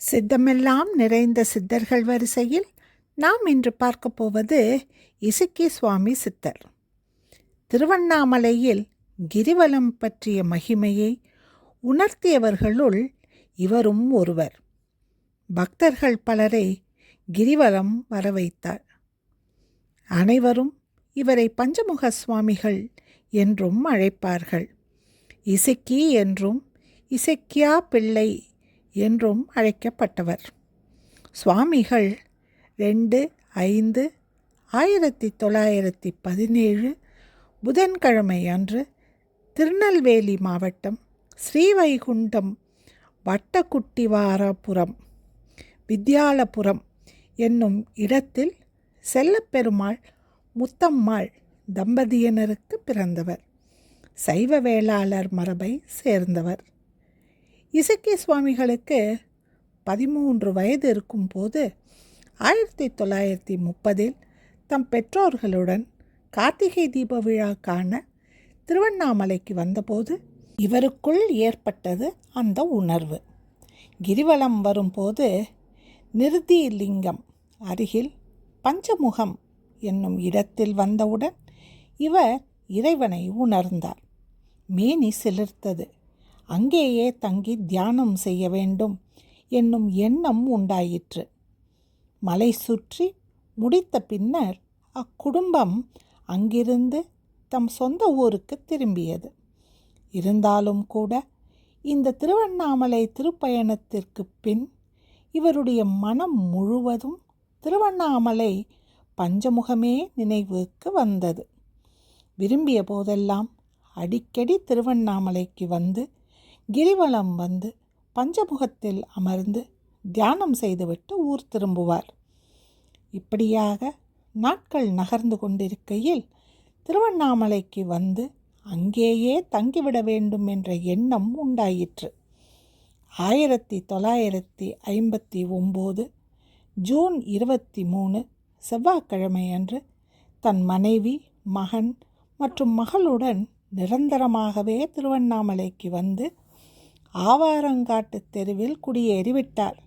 சித்தமெல்லாம் நிறைந்த சித்தர்கள் வரிசையில் நாம் இன்று பார்க்க போவது இசுக்கி சுவாமி சித்தர். திருவண்ணாமலையில் கிரிவலம் பற்றிய மகிமையை உணர்த்தியவர்களுள் இவரும் ஒருவர். பக்தர்கள் பலரை கிரிவலம் வர வைத்தார் அனைவரும் இவரை பஞ்சமுக சுவாமிகள் என்றும் அழைப்பார்கள். இசக்கி என்றும் இசக்கியா பிள்ளை என்றும் அழைக்கப்பட்டவர். சுவாமிகள் ரெண்டு ஐந்து ஆயிரத்தி தொள்ளாயிரத்தி பதினேழு புதன்கிழமை அன்று திருநெல்வேலி மாவட்டம் ஸ்ரீவைகுண்டம் வட்டக்குட்டிவாரபுரம் வித்யாலபுரம் என்னும் இடத்தில் செல்லப்பெருமாள் முத்தம்மாள் தம்பதியினருக்கு பிறந்தவர். சைவ வேளாளர் மரபை சேர்ந்தவர். இசக்கி சுவாமிகளுக்கு பதிமூன்று வயது இருக்கும்போது ஆயிரத்தி தொள்ளாயிரத்தி முப்பதில் தம் பெற்றோர்களுடன் கார்த்திகை தீப விழா காண திருவண்ணாமலைக்கு வந்தபோது இவருக்குள் ஏற்பட்டது அந்த உணர்வு. கிரிவலம் வரும்போது நிருதி லிங்கம் அருகில் பஞ்சமுகம் என்னும் இடத்தில் வந்தவுடன் இவர் இறைவனை உணர்ந்தார். மேனி சிலிர்த்தது. அங்கேயே தங்கி தியானம் செய்ய வேண்டும் என்னும் எண்ணம் உண்டாயிற்று. மலை சுற்றி முடித்த பின்னர் அக்குடும்பம் அங்கிருந்து தம் சொந்த ஊருக்கு திரும்பியது. இருந்தாலும் கூட இந்த திருவண்ணாமலை திருப்பயணத்திற்கு பின் இவருடைய மனம் முழுவதும் திருவண்ணாமலை பஞ்சமுகமே நினைவுக்கு வந்தது. விரும்பிய போதெல்லாம் அடிக்கடி திருவண்ணாமலைக்கு வந்து கிரிவலம் வந்து பஞ்சமுகத்தில் அமர்ந்து தியானம் செய்துவிட்டு ஊர் திரும்புவார். இப்படியாக நாட்கள் நகர்ந்து கொண்டிருக்கையில் திருவண்ணாமலைக்கு வந்து அங்கேயே தங்கிவிட வேண்டும் என்ற எண்ணம் உண்டாயிற்று. ஆயிரத்தி தொள்ளாயிரத்தி ஐம்பத்தி ஒம்பது ஜூன் இருபத்தி மூணு செவ்வாய்க்கிழமை அன்று தன் மனைவி மகன் மற்றும் மகளுடன் நிரந்தரமாகவே திருவண்ணாமலைக்கு வந்து ஆவாரங்காட்டு தெருவில் குடியேறிவிட்டார்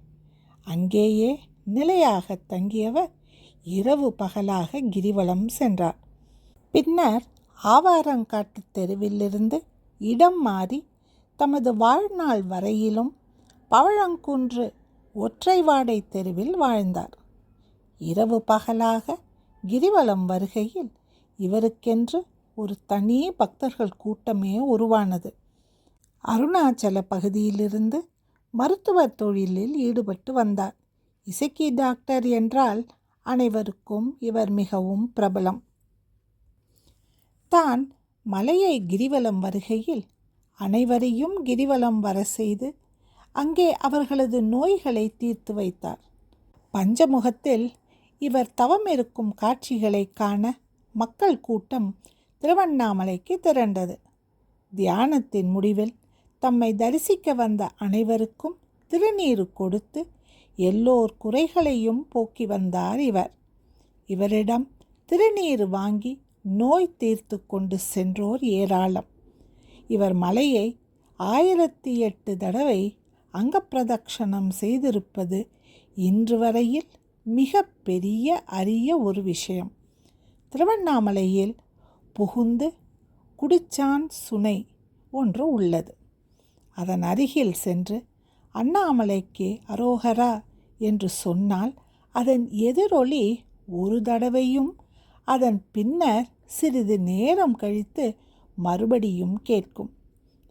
அங்கேயே நிலையாக தங்கியவர் இரவு பகலாக கிரிவலம் சென்றார். பின்னர் ஆவாரங்காட்டு தெருவிலிருந்து இடம் மாறி தமது வாழ்நாள் வரையிலும் பவழங்குன்று ஒற்றைவாடை தெருவில் வாழ்ந்தார். இரவு பகலாக கிரிவலம் வருகையில் இவருக்கென்று ஒரு தனி பக்தர்கள் கூட்டமே உருவானது. அருணாச்சல பகுதியிலிருந்து மருத்துவ தொழிலில் ஈடுபட்டு வந்தார். இசக்கி டாக்டர் என்றால் அனைவருக்கும் இவர் மிகவும் பிரபலம். தான் மலையை கிரிவலம் வருகையில் அனைவரையும் கிரிவலம் வர செய்து அங்கே அவர்களது நோய்களை தீர்த்து வைத்தார். பஞ்சமுகத்தில் இவர் தவம் இருக்கும் காட்சிகளை காண மக்கள் கூட்டம் திருவண்ணாமலைக்கு திரண்டது. தியானத்தின் முடிவில் தம்மை தரிசிக்க வந்த அனைவருக்கும் திருநீரு கொடுத்து எல்லோர் குறைகளையும் போக்கி வந்தார் இவர். இவரிடம் திருநீர் வாங்கி நோய் தீர்த்து கொண்டு சென்றோர் ஏராளம். இவர் மலையை ஆயிரத்தி எட்டு தடவை அங்கப்பிரதக்ஷணம் செய்திருப்பது இன்று வரையில் மிக பெரிய அரிய ஒரு விஷயம். திருவண்ணாமலையில் புகுந்து குடிச்சான் சுனை ஒன்று உள்ளது. அதன் அருகில் சென்று அண்ணாமலைக்கு அரோகரா என்று சொன்னால் அதன் எதிரொலி ஒரு தடவையும் அதன் பின்னர் சிறிது நேரம் கழித்து மறுபடியும் கேட்கும்.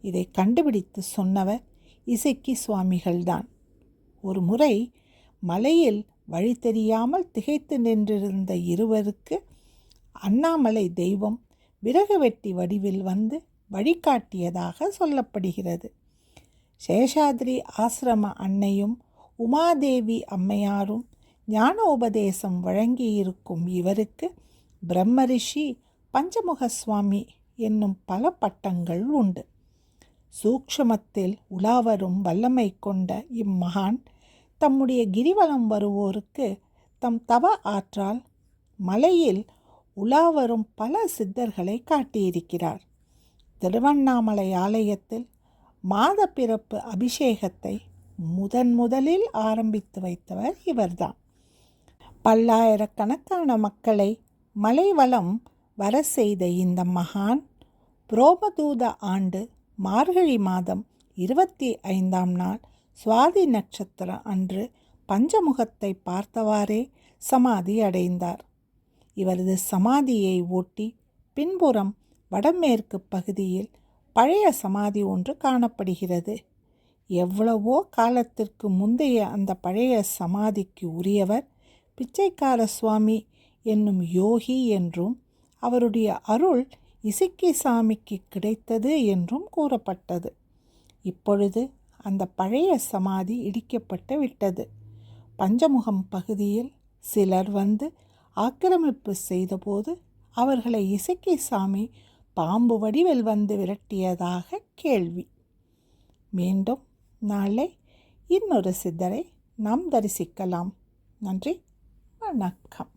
இதை கண்டுபிடித்து சொன்னவர் இசைக்கி சுவாமிகள்தான். ஒரு முறை மலையில் வழி தெரியாமல் திகைத்து நின்றிருந்த இருவருக்கு அண்ணாமலை தெய்வம் விறகு வெட்டி வடிவில் வந்து வழிகாட்டியதாக சொல்லப்படுகிறது. சேஷாத்ரி ஆசிரம அன்னையும் உமாதேவி அம்மையாரும் ஞான உபதேசம் வழங்கியிருக்கும் இவருக்கு பிரம்மரிஷி பஞ்சமுக சுவாமி என்னும் பல பட்டங்கள் உண்டு. சூக்ஷமத்தில் உலாவரும் வல்லமை கொண்ட இம்மகான் தம்முடைய கிரிவலம் வருவோருக்கு தம் தவ ஆற்றால் மலையில் உலாவரும் பல சித்தர்களை காட்டியிருக்கிறார். திருவண்ணாமலை ஆலயத்தில் மாதப்பிறப்பு அபிஷேகத்தை முதன் முதலில் ஆரம்பித்து வைத்தவர் இவர்தான். பல்லாயிரக்கணக்கான மக்களை மலைவளம் வர செய்த இந்த மகான் புரோமதூத ஆண்டு மார்கழி மாதம் இருபத்தி ஐந்தாம் நாள் சுவாதி நட்சத்திரம் அன்று பஞ்சமுகத்தை பார்த்தவாறே சமாதி அடைந்தார். இவரது சமாதியை ஓட்டி பின்புறம் வடமேற்கு பகுதியில் பழைய சமாதி ஒன்று காணப்படுகிறது. எவ்வளவோ காலத்திற்கு முந்தைய அந்த பழைய சமாதிக்கு உரியவர் பிச்சைக்கார சுவாமி என்னும் யோகி என்றும் அவருடைய அருள் இசக்கி சாமிக்கு கிடைத்தது என்றும் கூறப்பட்டது. இப்பொழுது அந்த பழைய சமாதி இடிக்கப்பட்டு விட்டது. பஞ்சமுகம் பகுதியில் சிலர் வந்து ஆக்கிரமிப்பு செய்தபோது அவர்களை இசக்கி சாமி பாம்பு வடிவில் வந்து விரட்டியதாக கேள்வி. மீண்டும் நாளை இன்னொரு சித்தரை நாம் தரிசிக்கலாம். நன்றி வணக்கம்.